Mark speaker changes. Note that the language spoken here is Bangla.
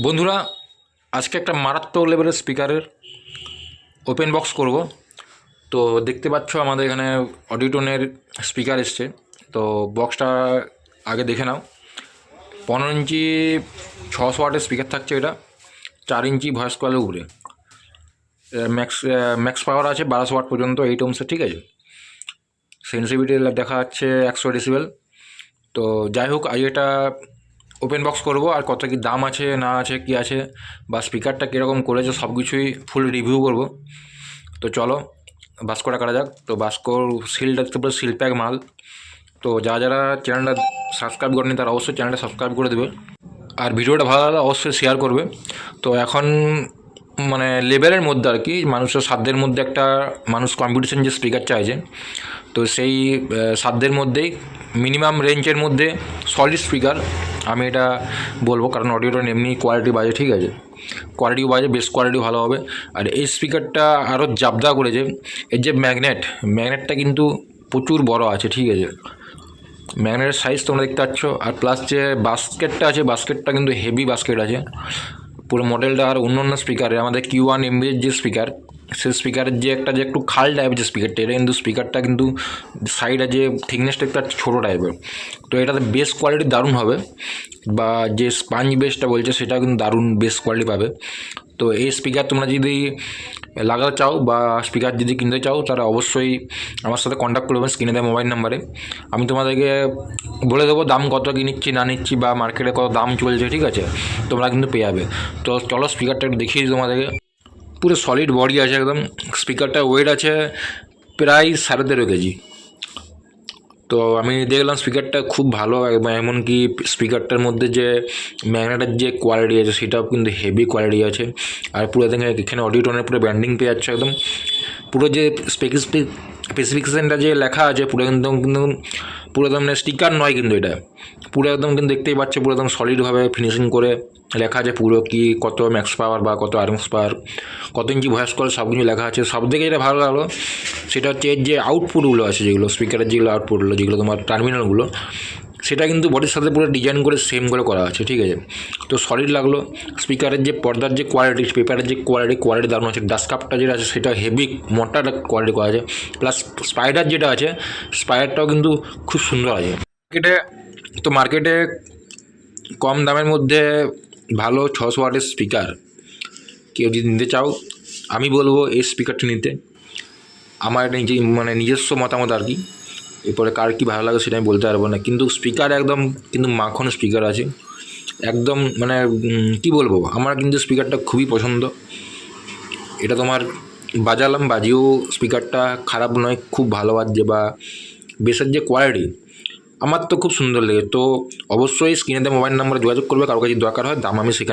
Speaker 1: বন্ধুরা, আজকে একটা মারাত্মক লেভেলের স্পিকারের ওপেন বক্স করব। তো দেখতে পাচ্ছ আমাদের এখানে অডিটোনের স্পিকার এসছে। তো বক্সটা আগে দেখে নাও। পনেরো ইঞ্চি ছশো ওয়াটের স্পিকার থাকছে এটা। চার ইঞ্চি ভয়েস কলের উপরে। ম্যাক্স ম্যাক্স পাওয়ার আছে বারোশো ওয়াট পর্যন্ত এইট ওমসের ঠিক আছে? সেন্সিভিটি দেখা যাচ্ছে একশো ডেসিবেল তো যাই হোক আজ এটা ওপেন বক্স করব আর কত কি দাম আছে, না আছে, কি আছে বা স্পিকারটা কীরকম করেছে সব কিছুই ফুল রিভিউ করব। তো চলো বাস্কোটা কাটা যাক। তো বাস্কোর সিল দেখতে পারো সিল প্যাক মাল। তো যারা যারা চ্যানেলটা সাবস্ক্রাইব করেনি তারা অবশ্যই চ্যানেলটা সাবস্ক্রাইব করে দেবে। আর ভিডিওটা ভালো লাগলে অবশ্যই শেয়ার করবে। তো এখন মানে লেভেলের মধ্যে আর কি, মানুষের সাধ্যের মধ্যে একটা মানুষ কম্পিটিশন যে স্পিকার চাইছে তো সেই সাধ্যের মধ্যেই মিনিমাম রেঞ্জের মধ্যে সলিড স্পিকার আমি এটা বলব, কারণ অডিওটা এমনি কোয়ালিটি বাজে, ঠিক আছে? কোয়ালিটিও বাজে বেস্ট কোয়ালিটি ভালো হবে। আর এই স্পিকারটা আরও জাবদা করেছে, এর যে ম্যাগনেট ম্যাগনেটটা কিন্তু প্রচুর বড় আছে, ঠিক আছে? ম্যাগনেটের সাইজ তোমরা দেখতে পাচ্ছ, আর প্লাস যে বাস্কেটটা আছে বাস্কেটটা কিন্তু হেভি বাস্কেট আছে। পুরো মডেলটা আর অন্য অন্য স্পিকারের আমাদের কিউ ওয়ান এমবিএর যে স্পিকার সে স্পিকারের যে একটা যে একটু খাল টাইপের যে স্পিকারটা এটা কিন্তু স্পিকারটা কিন্তু সাইডে যে থিকনেসটা একটু ছোটো টাইপের তো এটাতে বেস কোয়ালিটি দারুণ হবে, বা যে স্পাঞ্জ বেসটা বলছে সেটা কিন্তু দারুণ বেস কোয়ালিটি পাবে। তো এই স্পিকার তোমরা যদি লাগাতে চাও বা স্পিকার যদি কিনতে চাও তারা অবশ্যই আমার সাথে কন্ট্যাক্ট করবেন স্ক্রিনে দেওয়া মোবাইল নাম্বারে আমি তোমাদেরকে বলে দেবো দাম কত কি নিচ্ছি, না নিচ্ছি বা মার্কেটে কত দাম চলছে, ঠিক আছে? তোমরা কিন্তু পেয়ে যাবে। তো চলো স্পিকারটা একটু দেখিয়ে দিই তোমাদেরকে। পুরো সলিড বডি আছে একদম। স্পিকারটা ওয়েট আছে প্রায় সাড়ে তেরো কেজি। তো আমি দেখলাম স্পিকারটা খুব ভালো এমনকি স্পিকারটার মধ্যে যে ম্যাগনেটের যে কোয়ালিটি আছে, সেটাও কিন্তু হেভি কোয়ালিটি আছে। আর পুরো দেখে এখানে অডিও টোনের পুরো ব্যান্ডিং পেয়ে যাচ্ছে একদম। পুরো যে স্পেসিফিক স্পেসিফিকেশানটা যে লেখা আছে পুরো একদম কিন্তু পুরো একদম স্টিকার নয় কিন্তু এটা। পুরো একদম কিন্তু দেখতেই পাচ্ছে পুরো একদম সলিডভাবে ফিনিশিং করে লেখা আছে, পুরো কি কত ম্যাক্স পাওয়ার বা কত আরমস পাওয়ার কত ইঞ্চি ভয়েস কল সব কিছু লেখা আছে। সব থেকে যেটা ভালো লাগল, সেটা হচ্ছে যে আউটপুটগুলো আছে যেগুলো স্পিকারের যেগুলো আউটপুটগুলো যেগুলো তোমার টার্মিনালগুলো সেটা কিন্তু বডির সাথে পুরো ডিজাইন করে সেম করে করা আছে, ঠিক আছে? তো সলিড লাগল স্পিকারের যে পর্দার যে কোয়ালিটি পেপারের যে কোয়ালিটি কোয়ালিটি দারুণ আছে ডাস্ট কাপটা যেটা আছে সেটা হেভি মোটা কোয়ালিটি করা আছে প্লাস স্পাইডার যেটা আছে স্পাইডারটাও কিন্তু খুব সুন্দর আছে। মার্কেটে তো মার্কেটে কম দামের মধ্যে ভালো ছশো ওয়াটের স্পিকার কেউ যদি নিতে চাও, আমি বলব এই স্পিকারটি নিতে। আমার নিজে মানে নিজস্ব মতামত আর কি। এরপরে কার কী ভালো লাগে সেটা আমি বলতে পারব না। কিন্তু স্পিকার একদম, কিন্তু মাখন স্পিকার আছে। একদম মানে কি বলব? আমার কিন্তু স্পিকারটা খুবই পছন্দ। এটা তোমার বাজালাম বাজিয়েও স্পিকারটা খারাপ নয়, খুব ভালো বাজছে বা বেসের যে কোয়ালিটি আমার তো খুব সুন্দর লেগে তো অবশ্যই স্ক্রিনে মোবাইল নাম্বারে যোগাযোগ করবে, কারও কাছে দরকার হয় দাম আমি সেখানে